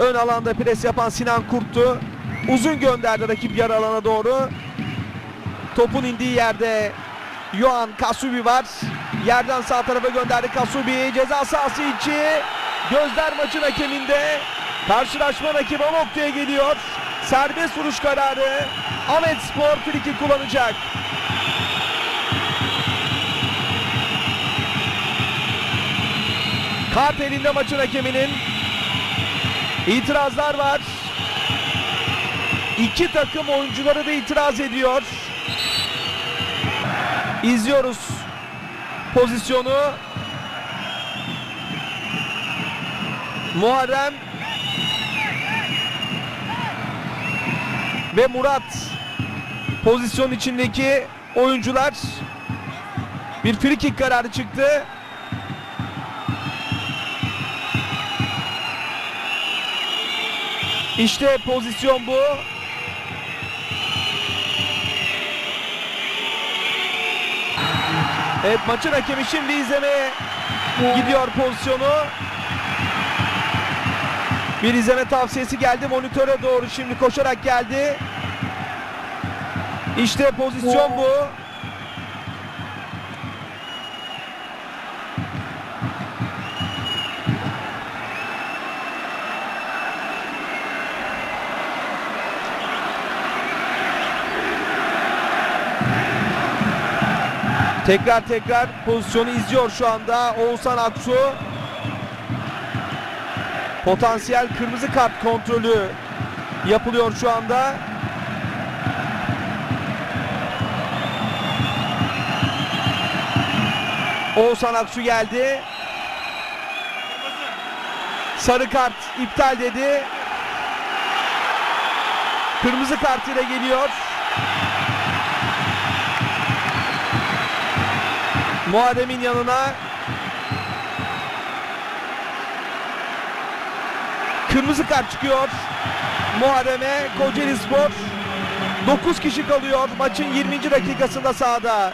Ön alanda pres yapan Sinan Kurt'tu. Uzun gönderdi rakip yarı alana doğru. Topun indiği yerde Yohan Kasubi var. Yerden sağ tarafa gönderdi Kasubi. Ceza sahası içi. Gözler maçın hakeminde. Karşılaşma rakibi o noktaya geliyor. Serbest vuruş kararı. Ahmet Spor friki kullanacak. Kart elinde maçın hakeminin. İtirazlar var. İki takım oyuncuları da itiraz ediyor. İzliyoruz pozisyonu. Muharrem ve Murat pozisyon içindeki oyuncular bir free kick kararı çıktı. İşte pozisyon bu. Evet maçın hakemi şimdi izlemeye gidiyor pozisyonu. Bir izleme tavsiyesi geldi monitöre doğru şimdi koşarak geldi. İşte pozisyon bu. Tekrar tekrar pozisyonu izliyor şu anda Oğuzhan Aksu. Potansiyel kırmızı kart kontrolü yapılıyor şu anda. Oğuzhan Aksu geldi. Sarı kart iptal dedi. Kırmızı kart ile geliyor. Muharrem'in yanına kırmızı kart çıkıyor. Muharrem'e Kocaeli Spor 9 kişi kalıyor maçın 20. dakikasında sahada.